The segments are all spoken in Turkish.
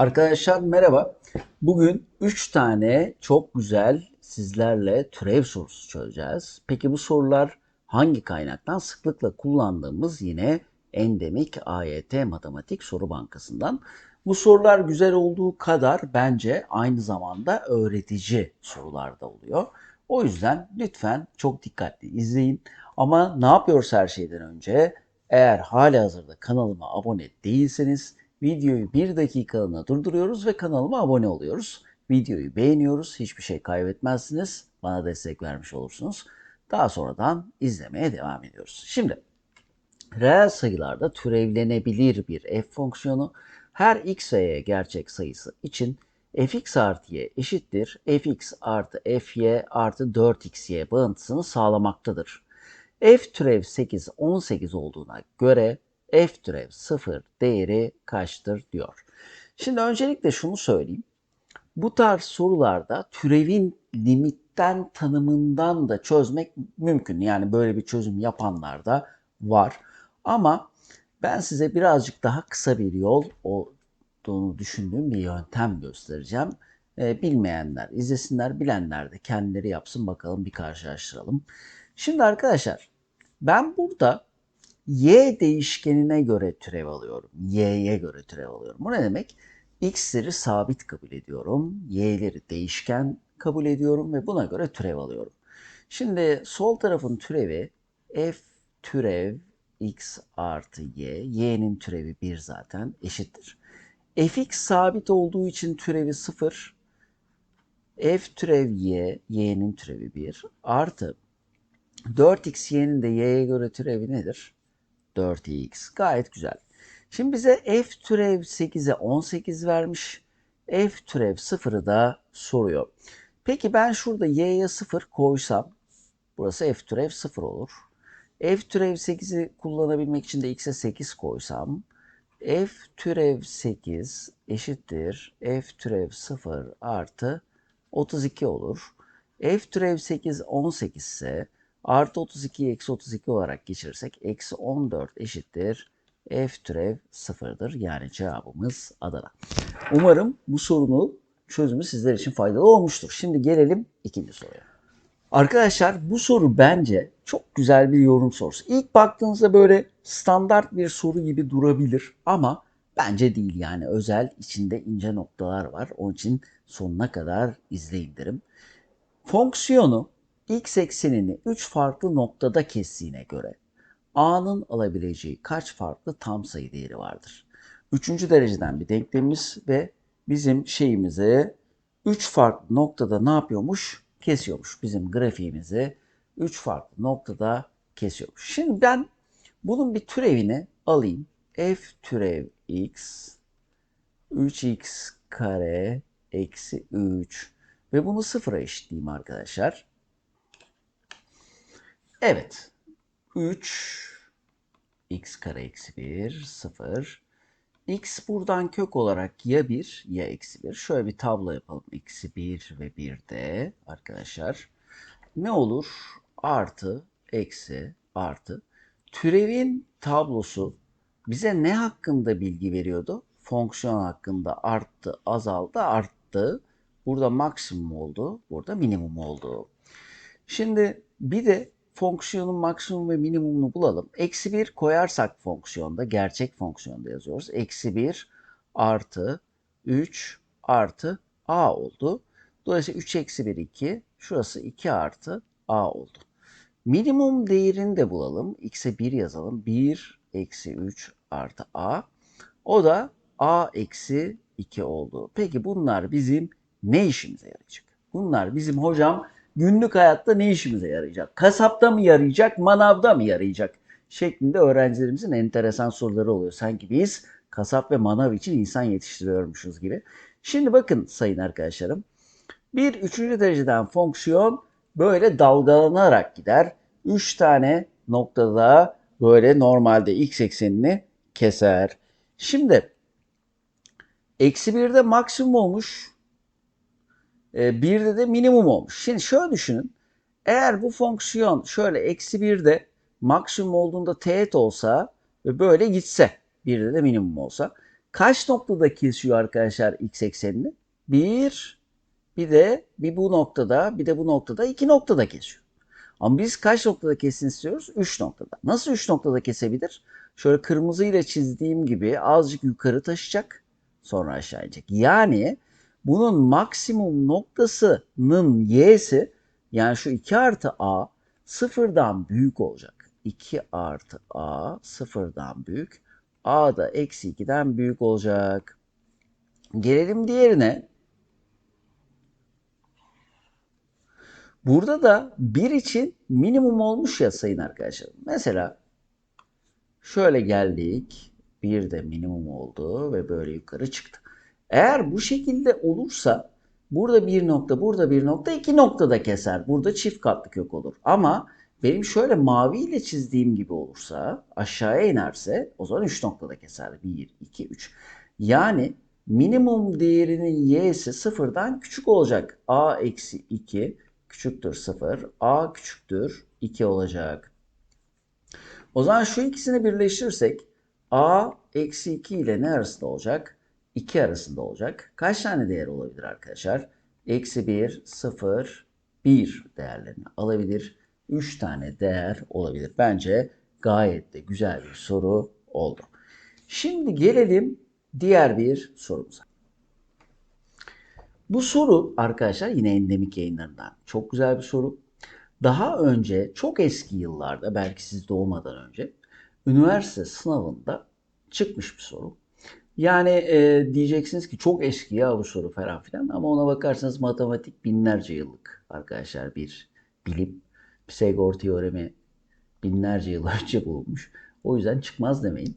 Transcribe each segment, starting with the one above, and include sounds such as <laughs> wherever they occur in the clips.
Arkadaşlar merhaba. Bugün 3 tane çok güzel sizlerle türev sorusu çözeceğiz. Peki bu sorular hangi kaynaktan? Sıklıkla kullandığımız yine endemik AYT matematik soru bankasından. Bu sorular güzel olduğu kadar bence aynı zamanda öğretici sorular da oluyor. O yüzden lütfen çok dikkatli izleyin. Ama ne yapıyoruz her şeyden önce? Eğer hala hazırda kanalıma abone değilseniz videoyu bir dakikalığına durduruyoruz ve kanalıma abone oluyoruz. Videoyu beğeniyoruz. Hiçbir şey kaybetmezsiniz. Bana destek vermiş olursunuz. Daha sonradan izlemeye devam ediyoruz. Şimdi reel sayılarda türevlenebilir bir f fonksiyonu her x ve y gerçek sayısı için fx artı y eşittir fx artı fy artı 4xy bağıntısını sağlamaktadır. f türev 8 18 olduğuna göre f türev 0 değeri kaçtır diyor. Şimdi öncelikle şunu söyleyeyim. Bu tarz sorularda türevin limitten tanımından da çözmek mümkün. Yani böyle bir çözüm yapanlar da var. Ama ben size birazcık daha kısa bir yol olduğunu düşündüğüm bir yöntem göstereceğim. E, bilmeyenler izlesinler, bilenler de kendileri yapsın bakalım bir karşılaştıralım. Şimdi arkadaşlar ben burada y değişkenine göre türev alıyorum. y'ye göre türev alıyorum. Bu ne demek? x'leri sabit kabul ediyorum. y'leri değişken kabul ediyorum ve buna göre türev alıyorum. Şimdi sol tarafın türevi f türev x artı y. y'nin türevi 1 zaten eşittir. fx sabit olduğu için türevi 0. f türev y, y'nin türevi 1 artı 4x y'nin de y'ye göre türevi nedir? 4x. Gayet güzel. Şimdi bize f türev 8'e 18 vermiş. f türev 0'ı da soruyor. Peki ben şurada y'ye 0 koysam burası f türev 0 olur. f türev 8'i kullanabilmek için de x'e 8 koysam f türev 8 eşittir f türev 0 artı 32 olur. f türev 8 18 ise Artı 32'yi eksi 32 olarak geçirirsek eksi 14 eşittir f türev sıfırdır. Yani cevabımız Adana. Umarım bu sorunun çözümü sizler için faydalı olmuştur. Şimdi gelelim ikinci soruya. Arkadaşlar bu soru bence çok güzel bir yorum sorusu. İlk baktığınızda böyle standart bir soru gibi durabilir ama bence değil yani özel içinde ince noktalar var. Onun için sonuna kadar izleyin derim. Fonksiyonu x eksenini 3 farklı noktada kestiğine göre a'nın alabileceği kaç farklı tam sayı değeri vardır? Üçüncü dereceden bir denklemimiz ve bizim şeyimizi 3 farklı noktada ne yapıyormuş? Kesiyormuş. Bizim grafiğimizi 3 farklı noktada kesiyormuş. Şimdi ben bunun bir türevini alayım. f türev x 3x kare eksi 3 ve bunu sıfıra eşitleyeyim arkadaşlar. Evet. 3 x kare eksi 1 0 x buradan kök olarak ya 1 ya eksi 1. Şöyle bir tablo yapalım. Eksi 1 ve 1 de arkadaşlar. Ne olur? Artı, eksi, artı. Türevin tablosu bize ne hakkında bilgi veriyordu? Fonksiyon hakkında arttı, azaldı, arttı. Burada maksimum oldu, burada minimum oldu. Şimdi bir de fonksiyonun maksimum ve minimumunu bulalım. Eksi 1 koyarsak fonksiyonda, gerçek fonksiyonda yazıyoruz. Eksi 1 artı 3 artı a oldu. Dolayısıyla 3 eksi 1 2. Şurası 2 artı a oldu. Minimum değerini de bulalım. X'e 1 yazalım. 1 eksi 3 artı a. O da a eksi 2 oldu. Peki bunlar bizim ne işimize yarayacak? Bunlar bizim hocam günlük hayatta ne işimize yarayacak? Kasapta mı yarayacak, manavda mı yarayacak? Şeklinde öğrencilerimizin enteresan soruları oluyor. Sanki biz kasap ve manav için insan yetiştiriyormuşuz gibi. Şimdi bakın sayın arkadaşlarım. Bir üçüncü dereceden fonksiyon böyle dalgalanarak gider. Üç tane noktada böyle normalde x eksenini keser. Şimdi eksi birde maksimum olmuş. E, birde de minimum olmuş. Şimdi şöyle düşünün. Eğer bu fonksiyon şöyle eksi birde maksimum olduğunda teğet olsa ve böyle gitse birde de minimum olsa kaç noktada kesiyor arkadaşlar x eksenini? 1 bir de bir bu noktada bir de bu noktada iki noktada kesiyor. Ama biz kaç noktada kesin istiyoruz? 3 noktada. Nasıl 3 noktada kesebilir? Şöyle kırmızı ile çizdiğim gibi azıcık yukarı taşıyacak sonra aşağı inecek. Yani bunun maksimum noktasının y'si yani şu 2 artı a sıfırdan büyük olacak. 2 artı a sıfırdan büyük. a da eksi 2'den büyük olacak. Gelelim diğerine. Burada da 1 için minimum olmuş ya sayın arkadaşlar. Mesela şöyle geldik. 1 de minimum oldu ve böyle yukarı çıktı. Eğer bu şekilde olursa burada bir nokta, burada bir nokta, iki nokta da keser. Burada çift katlı kök olur. Ama benim şöyle mavi ile çizdiğim gibi olursa aşağıya inerse o zaman 3 noktada keser. 1, 2, 3. Yani minimum değerinin y'si sıfırdan küçük olacak. a eksi 2 küçüktür 0. A küçüktür 2 olacak. O zaman şu ikisini birleştirirsek A eksi 2 ile ne arasında olacak? 2 arasında olacak. Kaç tane değer olabilir arkadaşlar? Eksi 1, 0, 1 değerlerini alabilir. 3 tane değer olabilir. Bence gayet de güzel bir soru oldu. Şimdi gelelim diğer bir sorumuza. Bu soru arkadaşlar yine endemik yayınlarından çok güzel bir soru. Daha önce çok eski yıllarda belki siz doğmadan önce üniversite sınavında çıkmış bir soru. Yani e, diyeceksiniz ki çok eski ya bu soru falan filan ama ona bakarsanız matematik binlerce yıllık arkadaşlar bir bilim. Pisagor teoremi binlerce yıl <laughs> önce bulunmuş. O yüzden çıkmaz demeyin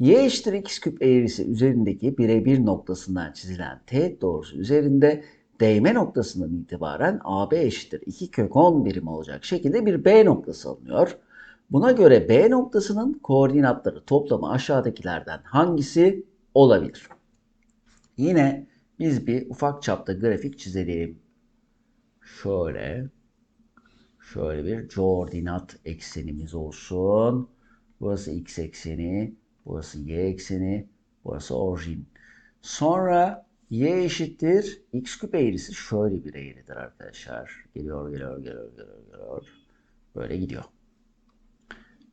y eşittir x küp eğrisi üzerindeki birebir noktasından çizilen teğet doğrusu üzerinde değme noktasından itibaren AB eşittir 2 kök 10 birim olacak şekilde bir B noktası alınıyor. Buna göre B noktasının koordinatları toplamı aşağıdakilerden hangisi olabilir? Yine biz bir ufak çapta grafik çizelim. Şöyle şöyle bir koordinat eksenimiz olsun. Burası x ekseni, Burası y ekseni, burası orijin. Sonra y eşittir x küp eğrisi şöyle bir eğridir arkadaşlar. Geliyor, geliyor, geliyor, geliyor, geliyor. Böyle gidiyor.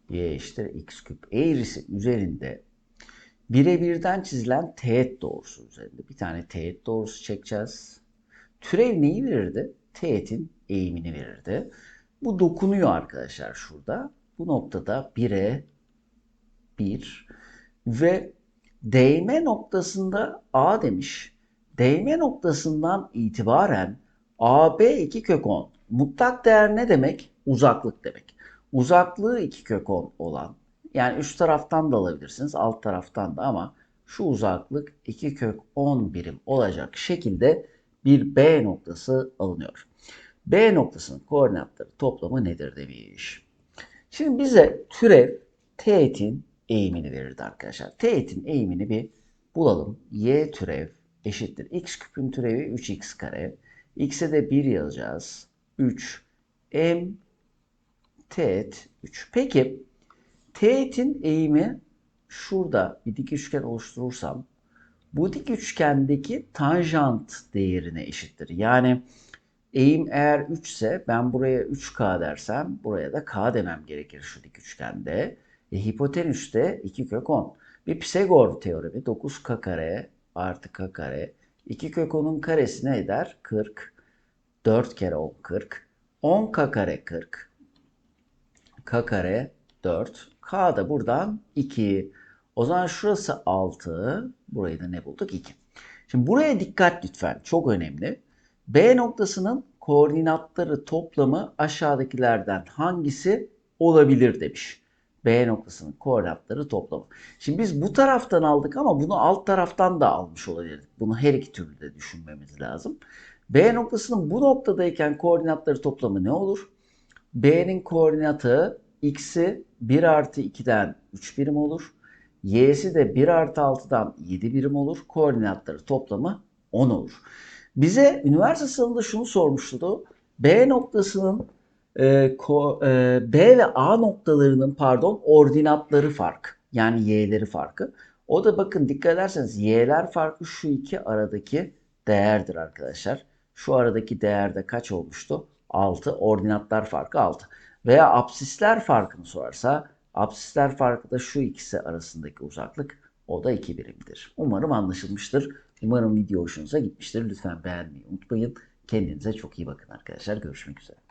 y eşittir x küp eğrisi üzerinde birebirden çizilen teğet doğrusu üzerinde bir tane teğet doğrusu çekeceğiz. Türev neyi verirdi? Teğetin eğimini verirdi. Bu dokunuyor arkadaşlar şurada. Bu noktada 1'e 1 ve değme noktasında A demiş. Değme noktasından itibaren AB 2 kök 10. Mutlak değer ne demek? Uzaklık demek. Uzaklığı 2 kök 10 olan yani üst taraftan da alabilirsiniz alt taraftan da ama şu uzaklık 2 kök 10 birim olacak şekilde bir B noktası alınıyor. B noktasının koordinatları toplamı nedir demiş. Şimdi bize türev teğetin eğimini verirdi arkadaşlar. Teğetin eğimini bir bulalım. Y türev eşittir. X küpün türevi 3x kare. X'e de 1 yazacağız. 3 m teğet 3. Peki teğetin eğimi şurada bir dik üçgen oluşturursam bu dik üçgendeki tanjant değerine eşittir. Yani eğim eğer 3 ise ben buraya 3k dersem buraya da k demem gerekir şu dik üçgende. E, hipotenüs de 2 kök 10. Bir Pisagor teoremi 9k kare artı k kare. 2 kök 10'un karesi ne eder? 40. 4 kere 10 40. 10 k kare 40. k kare 4. k da buradan 2. O zaman şurası 6. Burayı da ne bulduk? 2. Şimdi buraya dikkat lütfen. Çok önemli. B noktasının koordinatları toplamı aşağıdakilerden hangisi olabilir demiş. B noktasının koordinatları toplamı. Şimdi biz bu taraftan aldık ama bunu alt taraftan da almış olabilirdik. Bunu her iki türlü de düşünmemiz lazım. B noktasının bu noktadayken koordinatları toplamı ne olur? B'nin koordinatı x'i 1 artı 2'den 3 birim olur. Y'si de 1 artı 6'dan 7 birim olur. Koordinatları toplamı 10 olur. Bize üniversite sınavında şunu sormuştu. B noktasının e, ko, e, B ve A noktalarının pardon ordinatları fark. Yani y'leri farkı. O da bakın dikkat ederseniz y'ler farkı şu iki aradaki değerdir arkadaşlar. Şu aradaki değerde kaç olmuştu? 6. Ordinatlar farkı 6. Veya absisler farkını sorarsa absisler farkı da şu ikisi arasındaki uzaklık. O da 2 birimdir. Umarım anlaşılmıştır. Umarım video hoşunuza gitmiştir. Lütfen beğenmeyi unutmayın. Kendinize çok iyi bakın arkadaşlar. Görüşmek üzere.